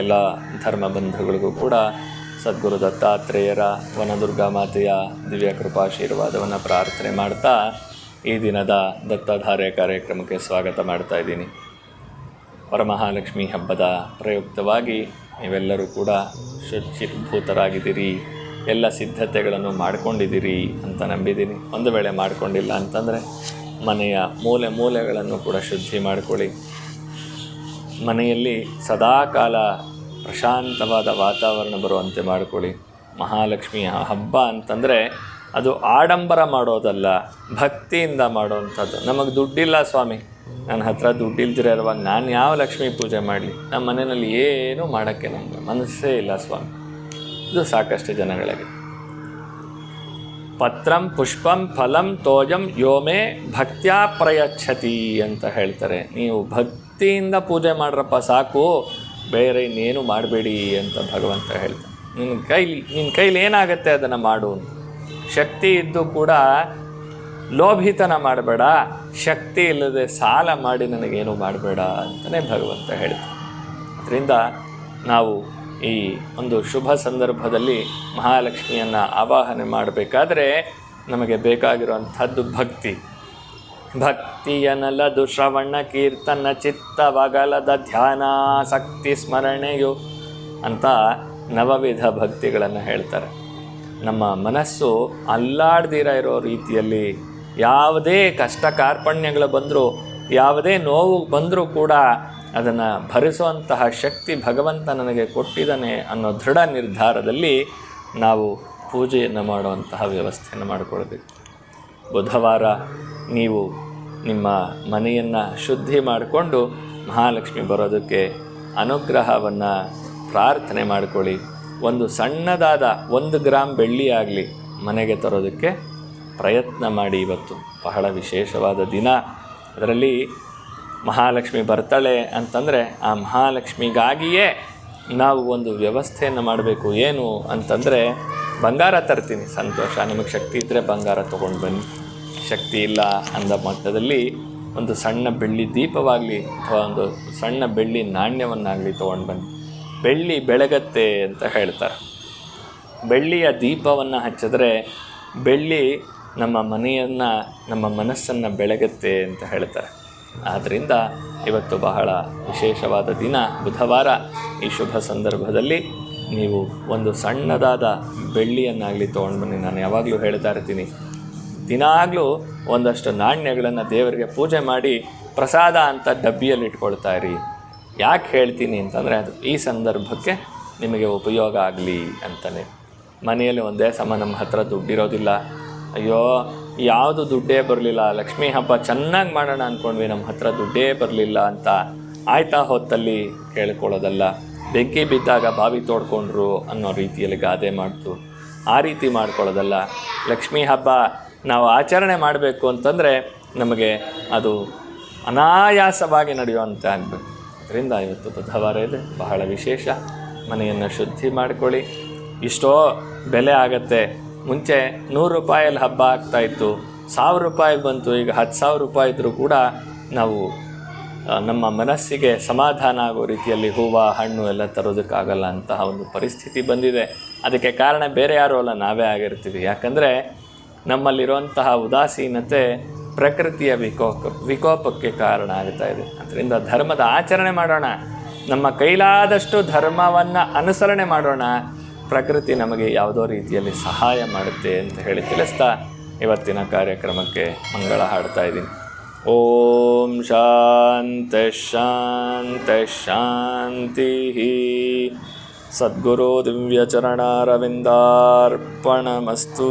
ಎಲ್ಲ ಧರ್ಮ ಬಂಧುಗಳಿಗೂ ಕೂಡ ಸದ್ಗುರು ದತ್ತಾತ್ರೇಯರ ವನದುರ್ಗಾ ಮಾತೆಯ ದಿವ್ಯ ಕೃಪಾಶೀರ್ವಾದವನ್ನು ಪ್ರಾರ್ಥನೆ ಮಾಡ್ತಾ ಈ ದಿನದ ದತ್ತಧಾರೆ ಕಾರ್ಯಕ್ರಮಕ್ಕೆ ಸ್ವಾಗತ ಮಾಡ್ತಾ ಇದ್ದೀನಿ. ವರಮಹಾಲಕ್ಷ್ಮಿ ಹಬ್ಬದ ಪ್ರಯುಕ್ತವಾಗಿ ನೀವೆಲ್ಲರೂ ಕೂಡ ಶುಚಿರ್ಭೂತರಾಗಿದ್ದೀರಿ, ಎಲ್ಲ ಸಿದ್ಧತೆಗಳನ್ನು ಮಾಡಿಕೊಂಡಿದ್ದೀರಿ ಅಂತ ನಂಬಿದ್ದೀನಿ. ಒಂದು ವೇಳೆ ಮಾಡಿಕೊಂಡಿಲ್ಲ ಅಂತಂದರೆ ಮನೆಯ ಮೂಲೆ ಮೂಲೆಗಳನ್ನು ಕೂಡ ಶುದ್ಧಿ ಮಾಡಿಕೊಳ್ಳಿ. ಮನೆಯಲ್ಲಿ ಸದಾಕಾಲ ಪ್ರಶಾಂತವಾದ ವಾತಾವರಣ ಬರುವಂತೆ ಮಾಡಿಕೊಳ್ಳಿ. ಮಹಾಲಕ್ಷ್ಮಿಯ ಹಬ್ಬ ಅಂತಂದರೆ ಅದು ಆಡಂಬರ ಮಾಡೋದಲ್ಲ, ಭಕ್ತಿಯಿಂದ ಮಾಡುವಂಥದ್ದು. ನಮಗೆ ದುಡ್ಡಿಲ್ಲ ಸ್ವಾಮಿ. ನನ್ನ ಹತ್ರ ದುಡ್ಡಿಲ್ದಿರ ಇರುವಾಗ ನಾನು ಯಾವ ಲಕ್ಷ್ಮಿ ಪೂಜೆ ಮಾಡಲಿ? ನಮ್ಮ ಮನೆಯಲ್ಲಿ ಏನೂ ಮಾಡೋಕ್ಕೆ ನಮಗೆ ಮನಸ್ಸೇ ಇಲ್ಲ ಸ್ವಾಮಿ. ಇದು ಸಾಕಷ್ಟು ಜನಗಳಿಗೆ. ಪತ್ರಂ, ಪುಷ್ಪಂ, ಫಲಂ ತೋಯಂ ಯೋಮೇ, ಭಕ್ತ್ಯಾ ಪ್ರಯಚ್ಛತಿ ಅಂತ ಹೇಳ್ತಾರೆ. ನೀವು ಭಕ್ತಿಯಿಂದ ಪೂಜೆ ಮಾಡ್ರಪ್ಪ ಸಾಕು, ಬೇರೆ ಇನ್ನೇನು ಮಾಡಬೇಡಿ ಅಂತ ಭಗವಂತ ಹೇಳ್ತಾರೆ ನಿನ್ನ ಕೈಲಿ ನಿನ್ನ ಕೈಲಿ ಏನಾಗುತ್ತೆ ಅದನ್ನು ಮಾಡು ಅಂತ. ಶಕ್ತಿ ಇದ್ದು ಕೂಡ ಲೋಭಿತನ ಮಾಡಬೇಡ, ಶಕ್ತಿ ಇಲ್ಲದೆ ಸಾಲ ಮಾಡಿ ನನಗೇನು ಮಾಡಬೇಡ ಅಂತಲೇ ಭಗವಂತ ಹೇಳ್ತಾನೆ. ಅದರಿಂದ ನಾವು ಈ ಒಂದು ಶುಭ ಸಂದರ್ಭದಲ್ಲಿ ಮಹಾಲಕ್ಷ್ಮಿಯನ್ನು ಆವಾಹನೆ ಮಾಡಬೇಕಾದ್ರೆ ನಮಗೆ ಬೇಕಾಗಿರುವಂಥದ್ದು ಭಕ್ತಿ. ಭಕ್ತಿಯನಲದು ಶ್ರವಣ ಕೀರ್ತನ ಚಿತ್ತವಗಲದ ಧ್ಯಾನಾಸಕ್ತಿ ಸ್ಮರಣೆಯು ಅಂತ ನವವಿಧ ಭಕ್ತಿಗಳನ್ನು ಹೇಳ್ತಾರೆ. ನಮ್ಮ ಮನಸ್ಸು ಅಲ್ಲಾಡ್ದಿರ ಇರೋ ರೀತಿಯಲ್ಲಿ ಯಾವುದೇ ಕಷ್ಟ ಕಾರ್ಪಣ್ಯಗಳು ಬಂದರೂ ಯಾವುದೇ ನೋವು ಬಂದರೂ ಕೂಡ ಅದನ್ನು ಭರಿಸುವಂತಹ ಶಕ್ತಿ ಭಗವಂತ ನನಗೆ ಕೊಟ್ಟಿದ್ದಾನೆ ಅನ್ನೋ ದೃಢ ನಿರ್ಧಾರದಲ್ಲಿ ನಾವು ಪೂಜೆಯನ್ನು ಮಾಡುವಂತಹ ವ್ಯವಸ್ಥೆಯನ್ನು ಮಾಡಿಕೊಳ್ಬೇಕು. ಬುಧವಾರ ನೀವು ನಿಮ್ಮ ಮನೆಯನ್ನು ಶುದ್ಧಿ ಮಾಡಿಕೊಂಡು ಮಹಾಲಕ್ಷ್ಮಿ ಬರೋದಕ್ಕೆ ಅನುಗ್ರಹವನ್ನು ಪ್ರಾರ್ಥನೆ ಮಾಡಿಕೊಳ್ಳಿ. ಒಂದು ಸಣ್ಣದಾದ ಒಂದು ಗ್ರಾಮ್ ಬೆಳ್ಳಿ ಆಗಲಿ ಮನೆಗೆ ತರೋದಕ್ಕೆ ಪ್ರಯತ್ನ ಮಾಡಿ ಇವತ್ತು. ಬಹಳ ವಿಶೇಷವಾದ ದಿನ. ಅದರಲ್ಲಿ ಮಹಾಲಕ್ಷ್ಮಿ ಬರ್ತಾಳೆ ಅಂತಂದರೆ ಆ ಮಹಾಲಕ್ಷ್ಮಿಗಾಗಿಯೇ ನಾವು ಒಂದು ವ್ಯವಸ್ಥೆಯನ್ನು ಮಾಡಬೇಕು. ಏನು ಅಂತಂದರೆ ಬಂಗಾರ ತರ್ತೀನಿ. ಸಂತೋಷ. ನಿಮಗೆ ಶಕ್ತಿ ಇದ್ದರೆ ಬಂಗಾರ ತೊಗೊಂಡು ಬನ್ನಿ. ಶಕ್ತಿ ಇಲ್ಲ ಅಂದ ಮಟ್ಟದಲ್ಲಿ ಒಂದು ಸಣ್ಣ ಬೆಳ್ಳಿ ದೀಪವಾಗಲಿ ಅಥವಾ ಒಂದು ಸಣ್ಣ ಬೆಳ್ಳಿ ನಾಣ್ಯವನ್ನಾಗಲಿ ತೊಗೊಂಡು ಬನ್ನಿ. ಬೆಳ್ಳಿ ಬೆಳಗತ್ತೆ ಅಂತ ಹೇಳ್ತಾರೆ. ಬೆಳ್ಳಿಯ ದೀಪವನ್ನು ಹಚ್ಚಿದ್ರೆ ಬೆಳ್ಳಿ ನಮ್ಮ ಮನೆಯನ್ನು, ನಮ್ಮ ಮನಸ್ಸನ್ನು ಬೆಳಗತ್ತೆ ಅಂತ ಹೇಳ್ತಾರೆ. ಆದ್ದರಿಂದ ಇವತ್ತು ಬಹಳ ವಿಶೇಷವಾದ ದಿನ. ಬುಧವಾರ ಈ ಶುಭ ಸಂದರ್ಭದಲ್ಲಿ ನೀವು ಒಂದು ಸಣ್ಣದಾದ ಬೆಳ್ಳಿಯನ್ನಾಗಲಿ ತೊಗೊಂಡು ಬನ್ನಿ. ನಾನು ಯಾವಾಗಲೂ ಹೇಳ್ತಾ ಇರ್ತೀನಿ. ದಿನಾಗಲೂ ಒಂದಷ್ಟು ನಾಣ್ಯಗಳನ್ನು ದೇವರಿಗೆ ಪೂಜೆ ಮಾಡಿ ಪ್ರಸಾದ ಅಂತ ಡಬ್ಬಿಯಲ್ಲಿ ಇಟ್ಕೊಳ್ತಾ ಇರಿ. ಯಾಕೆ ಹೇಳ್ತೀನಿ ಅಂತಂದರೆ ಅದು ಈ ಸಂದರ್ಭಕ್ಕೆ ನಿಮಗೆ ಉಪಯೋಗ ಆಗಲಿ ಅಂತಲೇ ಮನೆಯಲ್ಲಿ ಒಂದೇ ಸಮ ನಮ್ಮ ಹತ್ರ ದುಡ್ಡಿರೋದಿಲ್ಲ. ಅಯ್ಯೋ, ಯಾವುದು ದುಡ್ಡೇ ಬರಲಿಲ್ಲ. ಲಕ್ಷ್ಮೀ ಹಬ್ಬ ಚೆನ್ನಾಗಿ ಮಾಡೋಣ ಅಂದ್ಕೊಂಡ್ವಿ ನಮ್ಮ ಹತ್ರ ದುಡ್ಡೇ ಬರಲಿಲ್ಲ ಅಂತ ಆಯ್ತಾ ಹೊತ್ತಲ್ಲಿ ಕೇಳ್ಕೊಳ್ಳೋದಲ್ಲ. ಬೆಂಕಿ ಬಿದ್ದಾಗ ಬಾವಿ ತೋಡ್ಕೊಂಡ್ರು ಅನ್ನೋ ರೀತಿಯಲ್ಲಿ ಗಾದೆ ಮಾಡ್ತು. ಆ ರೀತಿ ಮಾಡ್ಕೊಳ್ಳೋದಲ್ಲ. ಲಕ್ಷ್ಮೀ ಹಬ್ಬ ನಾವು ಆಚರಣೆ ಮಾಡಬೇಕು ಅಂತಂದರೆ ನಮಗೆ ಅದು ಅನಾಯಾಸವಾಗಿ ನಡೆಯುವಂತೆ ಆಗಬೇಕು. ಅದರಿಂದ ಇವತ್ತು ಬುಧವಾರ ಇದೆ ಬಹಳ ವಿಶೇಷ. ಮನೆಯನ್ನು ಶುದ್ಧಿ ಮಾಡಿಕೊಳ್ಳಿ. ಇಷ್ಟೋ ಬೆಲೆ ಆಗತ್ತೆ. ಮುಂಚೆ ನೂರು ರೂಪಾಯಲ್ಲಿ ಹಬ್ಬ ಆಗ್ತಾಯಿತ್ತು ಸಾವಿರ ರೂಪಾಯಿ ಬಂತು, ಈಗ ಹತ್ತು ಸಾವಿರ ರೂಪಾಯಿ ಇದ್ದರೂ ಕೂಡ ನಾವು ನಮ್ಮ ಮನಸ್ಸಿಗೆ ಸಮಾಧಾನ ಆಗೋ ರೀತಿಯಲ್ಲಿ ಹೂವು, ಹಣ್ಣು ಎಲ್ಲ ತರೋದಕ್ಕಾಗಲ್ಲ ಅಂತಹ ಒಂದು ಪರಿಸ್ಥಿತಿ ಬಂದಿದೆ. ಅದಕ್ಕೆ ಕಾರಣ ಬೇರೆ ಯಾರೂ ಅಲ್ಲ, ನಾವೇ ಆಗಿರ್ತೀವಿ. ಯಾಕಂದರೆ ನಮ್ಮಲ್ಲಿರುವಂತಹ ಉದಾಸೀನತೆ ಪ್ರಕೃತಿಯ ವಿಕೋಪ, ವಿಕೋಪಕ್ಕೆ ಕಾರಣ ಆಗ್ತಾ ಇದೆ. ಅದರಿಂದ ಧರ್ಮದ ಆಚರಣೆ ಮಾಡೋಣ. ನಮ್ಮ ಕೈಲಾದಷ್ಟು ಧರ್ಮವನ್ನು ಅನುಸರಣೆ ಮಾಡೋಣ. ಪ್ರಕೃತಿ ನಮಗೆ ಯಾವುದೋ ರೀತಿಯಲ್ಲಿ ಸಹಾಯ ಮಾಡುತ್ತೆ ಅಂತ ಹೇಳಿ ತಿಳಿಸ್ತಾ ಇವತ್ತಿನ ಕಾರ್ಯಕ್ರಮಕ್ಕೆ ಮಂಗಳ ಹಾಡ್ತಾ ಇದ್ದೀನಿ. ಓಂ ಶಾಂತ ಶಾಂತ ಶಾಂತಿ ಸದ್ಗುರು ದಿವ್ಯಚರಣಾರವಿಂದಾರ್ಪಣಮಸ್ತು